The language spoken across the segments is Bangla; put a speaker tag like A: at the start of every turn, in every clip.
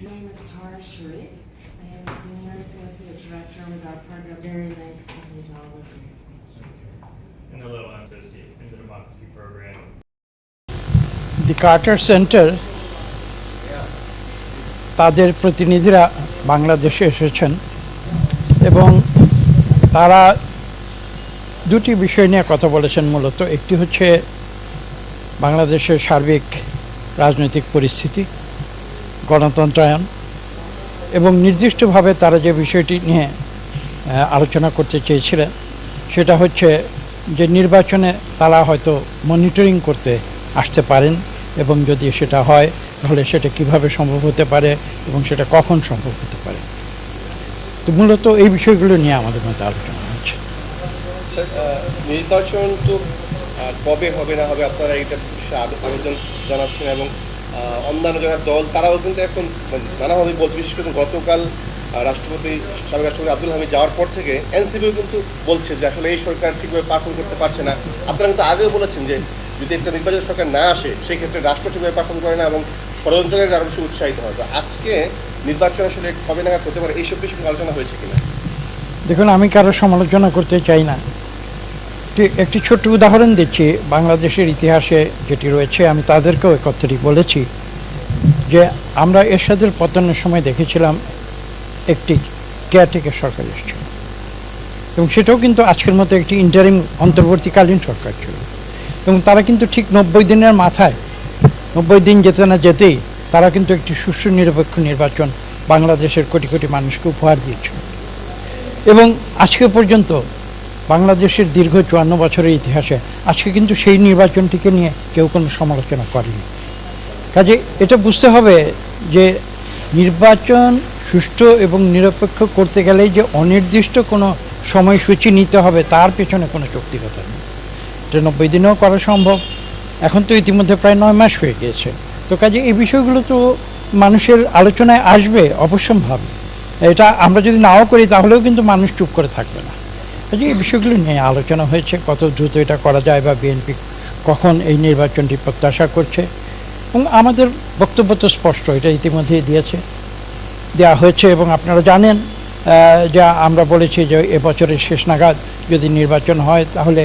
A: My name is Tara Sharif. I am a Senior Associate Director with our partner. Very nice to meet all of you.
B: and the Little Associate in the Democracy Program.
C: The Carter Center তাদের প্রতিনিধিরা বাংলাদেশে এসেছেন এবং তারা দুটি বিষয় নিয়ে কথা বলেছেন মূলত একটি হচ্ছে বাংলাদেশের সার্বিক রাজনৈতিক পরিস্থিতি গণতন্ত্রায়ন এবং নির্দিষ্টভাবে তারা যে বিষয়টি নিয়ে আলোচনা করতে চেয়েছিলেন, সেটা হচ্ছে যে নির্বাচনে তারা হয়তো মনিটরিং করতে আসতে পারেন এবং যদি সেটা হয়, তাহলে সেটা কীভাবে সম্ভব হতে পারে এবং সেটা কখন সম্ভব হতে পারে। তো মূলত এই বিষয়গুলো নিয়ে আমাদের মধ্যে আলোচনা হচ্ছে।
D: নির্বাচন তো কবে হবে না হবে আপনারা এটা জানাচ্ছেন এবং অন্যান্য যারা দল, তারাও কিন্তু এখন মানে নানাভাবে বলছে, বিশেষ করে গতকাল রাষ্ট্রপতি, সাবেক রাষ্ট্রপতি আব্দুল হামিদ যাওয়ার পর থেকে এনসিপিও কিন্তু বলছে যে আসলে এই সরকার ঠিকভাবে পারফর্ম করতে পারছে না। আপনারা কিন্তু আগেও বলেছেন যে যদি একটা নির্বাচন সরকার না আসে সেই ক্ষেত্রে রাষ্ট্র ঠিকভাবে পারফর্ম করে না এবং ষড়যন্ত্রের আরও বেশি উৎসাহিত হয়। তো আজকে নির্বাচন আসলে কবে নাগাদ হতে পারে, এইসব বিষয়ে আলোচনা হয়েছে কিনা?
C: দেখুন, আমি কারও সমালোচনা করতে চাই না। একটি- ছোট্ট উদাহরণ দিচ্ছি। বাংলাদেশের ইতিহাসে যেটি রয়েছে, আমি তাদেরকেও কথাটি বলেছি যে আমরা এরশাদের পতনের সময় দেখেছিলাম একটি কেয়ারটেকার সরকার এসেছিল। এবং সেটাও কিন্তু আজকের মতো একটি ইন্টারিম অন্তর্বর্তীকালীন সরকার ছিল। এবং তারা কিন্তু ঠিক নব্বই দিনের মাথায়, নব্বই দিন যেতে না যেতেই তারা কিন্তু একটি সুষ্ঠু নিরপেক্ষ নির্বাচন বাংলাদেশের কোটি কোটি মানুষকে উপহার দিয়েছিল। এবং আজকে পর্যন্ত বাংলাদেশের দীর্ঘ চুয়ান্ন বছরের ইতিহাসে আজকে কিন্তু সেই নির্বাচনটিকে নিয়ে কেউ কোনো সমালোচনা করেনি। কাজে এটা বুঝতে হবে যে নির্বাচন সুষ্ঠু এবং নিরপেক্ষ করতে গেলে যে অনির্দিষ্ট কোনো সময়সূচি নিতে হবে, তার পেছনে কোনো চুক্তিকতা নেই। এটা নব্বই দিনেও করা সম্ভব। এখন তো ইতিমধ্যে প্রায় নয় মাস হয়ে গিয়েছে। তো কাজে এই বিষয়গুলো তো মানুষের আলোচনায় আসবে, অবশ্যম্ভাবী। এটা আমরা যদি নাও করি, তাহলেও কিন্তু মানুষ চুপ করে থাকবে না। কাজে এই বিষয়গুলো নিয়ে আলোচনা হয়েছে, কত দ্রুত এটা করা যায় বা বিএনপি কখন এই নির্বাচনটি প্রত্যাশা করছে। এবং আমাদের বক্তব্য তো স্পষ্ট, এটা ইতিমধ্যেই দিয়েছে দেওয়া হয়েছে এবং আপনারা জানেন যা আমরা বলেছি যে এবছরের শেষ নাগাদ যদি নির্বাচন হয়, তাহলে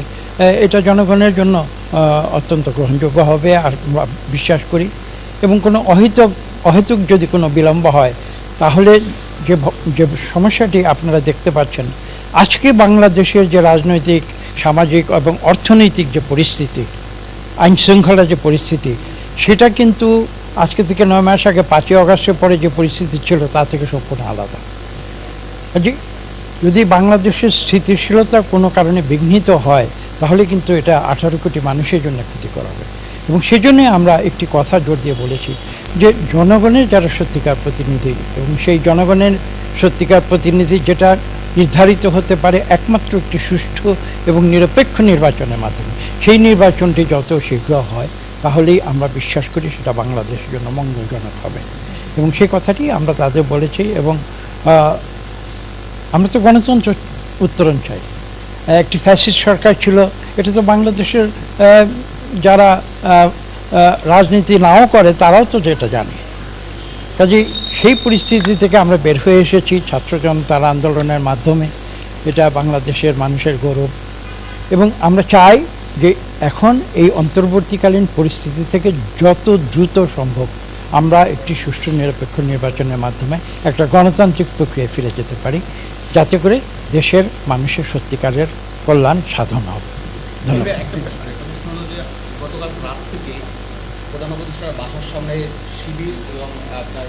C: এটা জনগণের জন্য অত্যন্ত গ্রহণযোগ্য হবে, আর বিশ্বাস করি। এবং কোনো অহিতক, অহেতুক যদি কোনো বিলম্ব হয়, তাহলে যে যে সমস্যাটি আপনারা দেখতে পাচ্ছেন আজকে বাংলাদেশের যে রাজনৈতিক, সামাজিক এবং অর্থনৈতিক যে পরিস্থিতি আইন শৃঙ্খলার যে পরিস্থিতি, সেটা কিন্তু আজকে থেকে নয় মাস আগে পাঁচই অগাস্টের পরে যে পরিস্থিতি ছিল তা থেকে সম্পূর্ণ আলাদা। যদি বাংলাদেশের স্থিতিশীলতা কোনো কারণে বিঘ্নিত হয়, তাহলে কিন্তু এটা আঠারো কোটি মানুষের জন্য ক্ষতিকর হবে। এবং সেজন্য আমরা একটি কথা জোর দিয়ে বলেছি যে জনগণের যারা সত্যিকার প্রতিনিধি এবং সেই জনগণের সত্যিকার প্রতিনিধি যেটা নির্ধারিত হতে পারে একমাত্র একটি সুষ্ঠু এবং নিরপেক্ষ নির্বাচনের মাধ্যমে। সেই নির্বাচনটি যত শীঘ্র হয়, তাহলেই আমরা বিশ্বাস করি সেটা বাংলাদেশের জন্য মঙ্গলজনক হবে। এবং সেই কথাটি আমরা তাদের বলেছি এবং আমরা তো গণতন্ত্র উত্তরণ চাই। একটি ফ্যাসিস্ট সরকার ছিল, এটা তো বাংলাদেশের যারা রাজনীতি নাও করে তারাও তো যেটা জানে। কাজেই সেই পরিস্থিতি থেকে আমরা বের হয়ে এসেছি ছাত্র জনতার আন্দোলনের মাধ্যমে এটা বাংলাদেশের মানুষের গৌরব। এবং আমরা চাই যে এখন এই অন্তর্বর্তীকালীন পরিস্থিতি থেকে যত দ্রুত সম্ভব আমরা একটি সুষ্ঠু নিরপেক্ষ নির্বাচনের মাধ্যমে একটা গণতান্ত্রিক প্রক্রিয়ায় ফিরে যেতে পারি, যাতে করে দেশের মানুষের সত্যিকারের কল্যাণ সাধন হবে ধন্যবাদ।
E: রাত থেকে বাসার সামনে শিবির এবং আপনার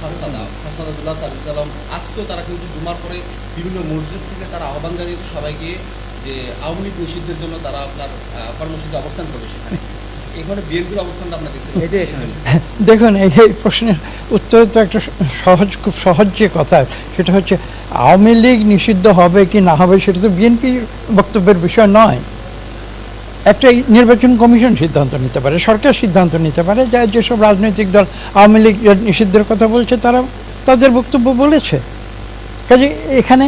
E: সাল্লাম আজকেও তারা কিন্তু জুমার পরে বিভিন্ন মসজিদ থেকে তারা আহ্বান জানিয়েছে সবাইকে যে আওয়ামী লীগ নিষিদ্ধের জন্য তারা আপনার অবস্থান করবে সেখানে।
C: দেখুন, এই প্রশ্নের উত্তর তো একটা সহজ, খুব সহজ যে কথা, সেটা হচ্ছে আওয়ামী লীগ নিষিদ্ধ হবে কি না হবে, সেটা তো বিএনপির বক্তব্যের বিষয় নয়। একটা নির্বাচন কমিশন সিদ্ধান্ত নিতে পারে, সরকার সিদ্ধান্ত নিতে পারে, যা যেসব রাজনৈতিক দল আওয়ামী লীগ নিষিদ্ধের কথা বলছে, তারা তাদের বক্তব্য বলেছে। কাজে এখানে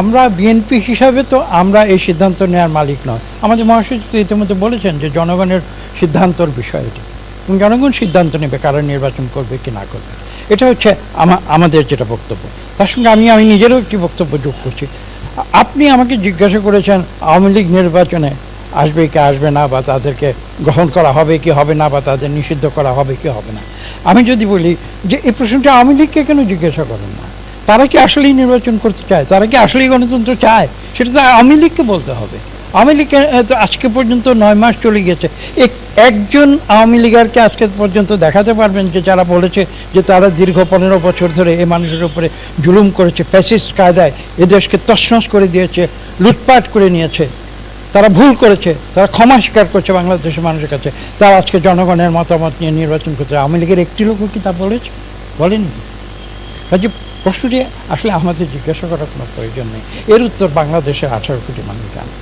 C: আমরা বিএনপি হিসাবে তো আমরা এই সিদ্ধান্ত নেওয়ার মালিক নয়। আমাদের মহাসচিব ইতিমধ্যে বলেছেন যে জনগণের সিদ্ধান্তর বিষয় এটি। জনগণ সিদ্ধান্ত নেবে কারা নির্বাচন করবে কি না করবে। এটা হচ্ছে আমাদের যেটা বক্তব্য। তার সঙ্গে আমি আমি নিজেরও একটি বক্তব্য যোগ করছি। আপনি আমাকে জিজ্ঞাসা করেছেন আওয়ামী লীগ নির্বাচনে আসবে কি আসবে না বা তাদেরকে গ্রহণ করা হবে কি হবে না বা তাদের নিষিদ্ধ করা হবে কি হবে না। আমি যদি বলি যে এই প্রশ্নটা আওয়ামী লীগকে কেন জিজ্ঞাসা করেন না? তারা কি আসলেই নির্বাচন করতে চায়? তারা কি আসলেই গণতন্ত্র চায়? সেটা তো আওয়ামী লীগকে বলতে হবে। আওয়ামী লীগকে আজকে পর্যন্ত নয় মাস চলে গেছে এক- একজন আওয়ামী লীগারকে আজকে পর্যন্ত দেখাতে পারবেন যে যারা বলেছে যে তারা দীর্ঘ পনেরো বছর ধরে এই মানুষের উপরে জুলুম করেছে, ফ্যাসিস্ট কায়দায় এদেশকে দেশকে তছনছ করে দিয়েছে, লুটপাট করে নিয়েছে। তারা ভুল করেছে, তারা ক্ষমা স্বীকার করছে বাংলাদেশের মানুষের কাছে। তারা আজকে জনগণের মতামত নিয়ে নির্বাচন করছে আওয়ামী লীগের একটি লোকও কি তা বলেছে? বলেনি কাজে প্রশ্নটি আসলে আমাদের জিজ্ঞাসা করার কোনো প্রয়োজন নেই। এর উত্তর বাংলাদেশের আঠারো কোটি মানুষ জানে।